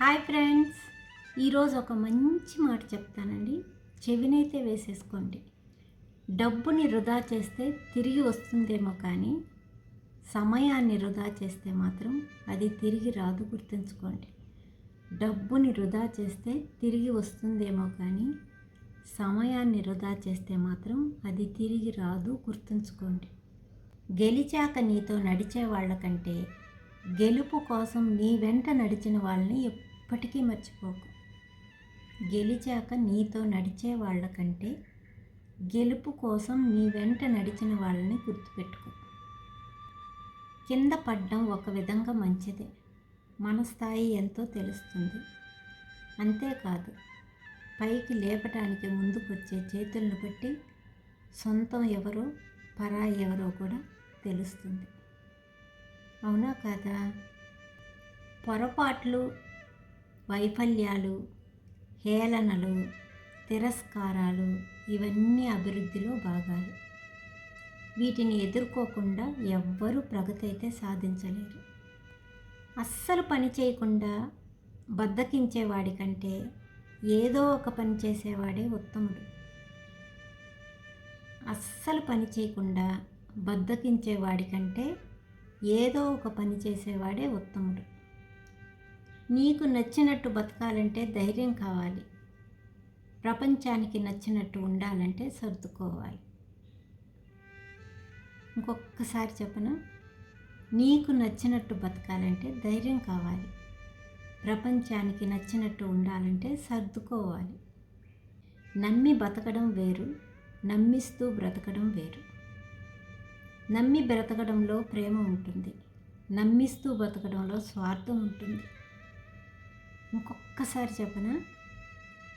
Hi friends. ఈరోజు ఒక మంచి మాట చెప్తానండి. చెవినైతే వేసేసుకోండి. డబ్బుని వృధా చేస్తే తిరిగి వస్తుందేమో కానీ సమయాన్ని వృధా చేస్తే మాత్రం అది తిరిగి రాదు గుర్తుంచుకోండి. డబ్బుని వృధా చేస్తే తిరిగి వస్తుందేమో కానీ సమయాన్ని వృధా చేస్తే మాత్రం అది తిరిగి రాదు గుర్తుంచుకోండి. గెలిచాక నీతో నడిచే వాళ్ళకంటే గెలుపు కోసం నీ వెంట నడిచిన వాళ్ళని ఎప్పటికీ మర్చిపోకు. గెలిచాక నీతో నడిచే వాళ్ళకంటే గెలుపు కోసం నీ వెంట నడిచిన వాళ్ళని గుర్తుపెట్టుకో. కింద పడ్డం ఒక విధంగా మంచిదే. మన స్థాయి ఎంతో తెలుస్తుంది. అంతేకాదు పైకి లేపటానికి ముందుకొచ్చే చేతులను బట్టి సొంతం ఎవరో పరాయి ఎవరో కూడా తెలుస్తుంది. అవునా కాదా? పొరపాట్లు వైఫల్యాలు హేళనలు తిరస్కారాలు ఇవన్నీ అభివృద్ధిలో భాగాలు. వీటిని ఎదుర్కోకుండా ఎవ్వరూ ప్రగతి అయితే సాధించలేరు. అస్సలు పని చేయకుండా బద్దకించేవాడి కంటే ఏదో ఒక పని చేసేవాడే ఉత్తముడు. అస్సలు పని చేయకుండా బద్దకించేవాడి కంటే ఏదో ఒక పని చేసేవాడే ఉత్తముడు. నీకు నచ్చినట్టు బతకాలంటే ధైర్యం కావాలి. ప్రపంచానికి నచ్చినట్టు ఉండాలంటే సర్దుకోవాలి. ఇంకొకసారి చెప్పన నీకు నచ్చినట్టు బతకాలంటే ధైర్యం కావాలి. ప్రపంచానికి నచ్చినట్టు ఉండాలంటే సర్దుకోవాలి. నమ్మి బతకడం వేరు నమ్మిస్తూ బ్రతకడం వేరు. నమ్మి బ్రతకడంలో ప్రేమ ఉంటుంది. నమ్మిస్తూ బ్రతకడంలో స్వార్థం ఉంటుంది. ఇంకొక్కసారి చెప్పనా?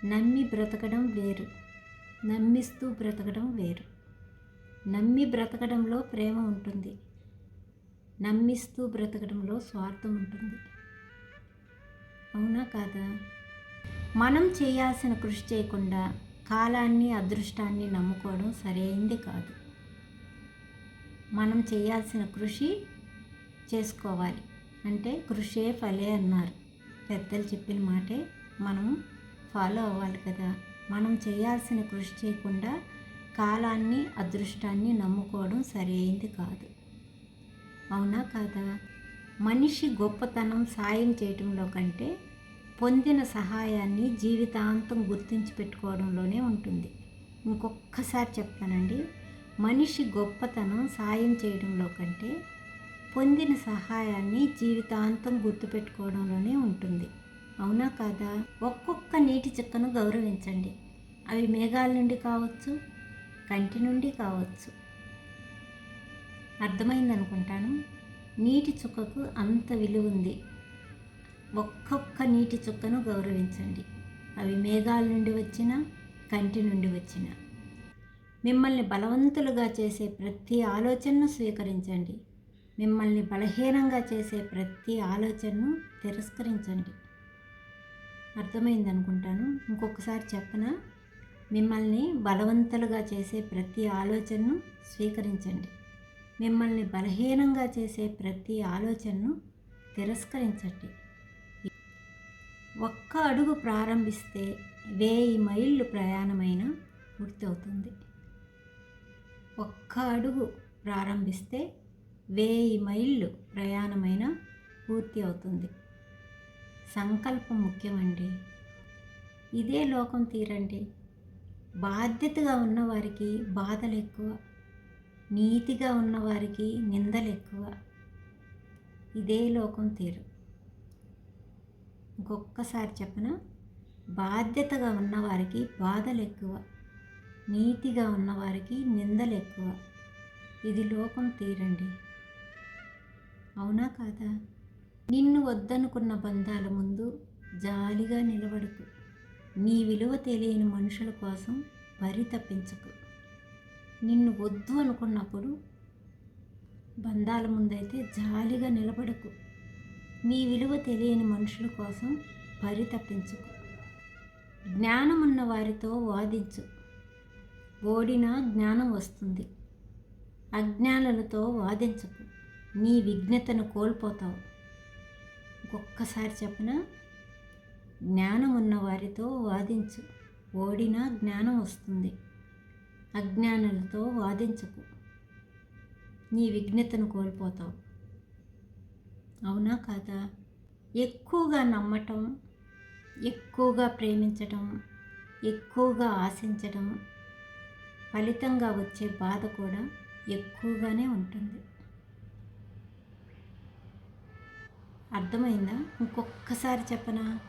నమ్మి బ్రతకడం వేరు. నమ్మిస్తూ బ్రతకడం వేరు. నమ్మి బ్రతకడంలో ప్రేమ ఉంటుంది. నమ్మిస్తూ బ్రతకడంలో స్వార్థం ఉంటుంది. అవునా కాదా? మనం చేయాల్సిన కృషి చేయకుండా కాలాన్ని అదృష్టాన్ని నమ్ముకోవడం సరైంది కాదు. మనం చేయాల్సిన కృషి చేసుకోవాలి. అంటే కృషే ఫలే అన్నారు. పెద్దలు చెప్పిన మాటే మనం ఫాలో అవ్వాలి కదా. మనం చేయాల్సిన కృషి చేయకుండా కాలాన్ని అదృష్టాన్ని నమ్ముకోవడం సరైంది కాదు. అవునా కాదా? మనిషి గొప్పతనం సాయం చేయటంలో కంటే పొందిన సహాయాన్ని జీవితాంతం గుర్తించి పెట్టుకోవడంలోనే ఉంటుంది. ఇంకొక్కసారి చెప్తానండి. మనిషి గొప్పతనం సాయం చేయడంలో కంటే పొందిన సహాయాన్ని జీవితాంతం గుర్తుపెట్టుకోవడంలోనే ఉంటుంది. అవునా కాదా? ఒక్కొక్క నీటి చుక్కను గౌరవించండి. అవి మేఘాల నుండి కావచ్చు కంటి నుండి కావచ్చు. అర్థమైందనుకుంటాను? నీటి చుక్కకు అంత విలువ ఉంది. ఒక్కొక్క నీటి చుక్కను గౌరవించండి. అవి మేఘాల నుండి వచ్చిన కంటి నుండి వచ్చిన. మిమ్మల్ని బలవంతులుగా చేసే ప్రతి ఆలోచనను స్వీకరించండి. మిమ్మల్ని బలహీనంగా చేసే ప్రతి ఆలోచనను తిరస్కరించండి. అర్థమైందనుకుంటాను. ఇంకొకసారి చెప్పనా? మిమ్మల్ని బలవంతులుగా చేసే ప్రతి ఆలోచనను స్వీకరించండి. మిమ్మల్ని బలహీనంగా చేసే ప్రతి ఆలోచనను తిరస్కరించండి. ఒక్క అడుగు ప్రారంభిస్తే వేయి మైళ్ళు ప్రయాణమైన పూర్తవుతుంది. ఒక్క అడుగు ప్రారంభిస్తే వేయి మైళ్ళు ప్రయాణమైన పూర్తి అవుతుంది. సంకల్పం ముఖ్యమండి. ఇదే లోకం తీరండి. బాధ్యతగా ఉన్నవారికి బాధలు ఎక్కువ నీతిగా ఉన్నవారికి నిందలు ఎక్కువ. ఇదే లోకం తీరు. ఇంకొక్కసారి చెప్పన బాధ్యతగా ఉన్నవారికి బాధలు ఎక్కువ. నీతిగా ఉన్నవారికి నిందలు ఎక్కువ ఇది లోకం తీరండి. అవునా కాదా? నిన్ను వద్దనుకున్న బంధాల ముందు జాలిగా నిలబడుకు. నీ విలువ తెలియని మనుషుల కోసం పరితపించకు నిన్ను వద్దు అనుకున్నప్పుడు బంధాల ముందైతే జాలిగా నిలబడకు. నీ విలువ తెలియని మనుషుల కోసం పరితపించకు జ్ఞానం ఉన్న వారితో వాదించు. ఓడినా జ్ఞానం వస్తుంది. అజ్ఞానులతో వాదించకు. నీ విఘ్నతను కోల్పోతావు. ఒక్కొక్కసారి చెప్పిన? జ్ఞానం ఉన్న వారితో వాదించు. ఓడినా జ్ఞానం వస్తుంది. అజ్ఞానులతో వాదించకు. నీ విఘ్నతను కోల్పోతావు. అవునా కాదా? ఎక్కువగా నమ్మటం ఎక్కువగా ప్రేమించటం ఎక్కువగా ఆశించటం ఫలితంగా వచ్చే బాధ కూడా ఎక్కువగానే ఉంటుంది. అర్థమైందా? ఇంకొక్కసారి చెప్పనా?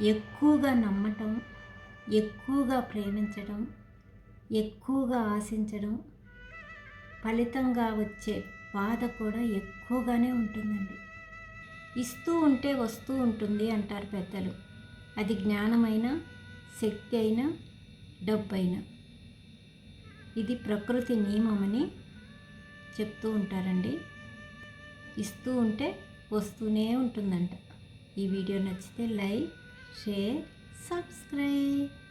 ఎక్కువగా నమ్మటం ఎక్కువగా ప్రేమించడం ఎక్కువగా ఆశించడం ఫలితంగా వచ్చే బాధ కూడా ఎక్కువగానే ఉంటుందండి. ఇస్తూ ఉంటే వస్తూ ఉంటుంది అంటారు పెద్దలు. అది జ్ఞానమైన శక్తి అయినా డబ్బైనా. ఇది ప్రకృతి నియమమని చెప్తూ ఉంటారండి. ఇస్తూ ఉంటే వస్తూనే ఉంటుందంట. ఈ వీడియో నచ్చితే లైక్ షేర్ సబ్స్క్రైబ్.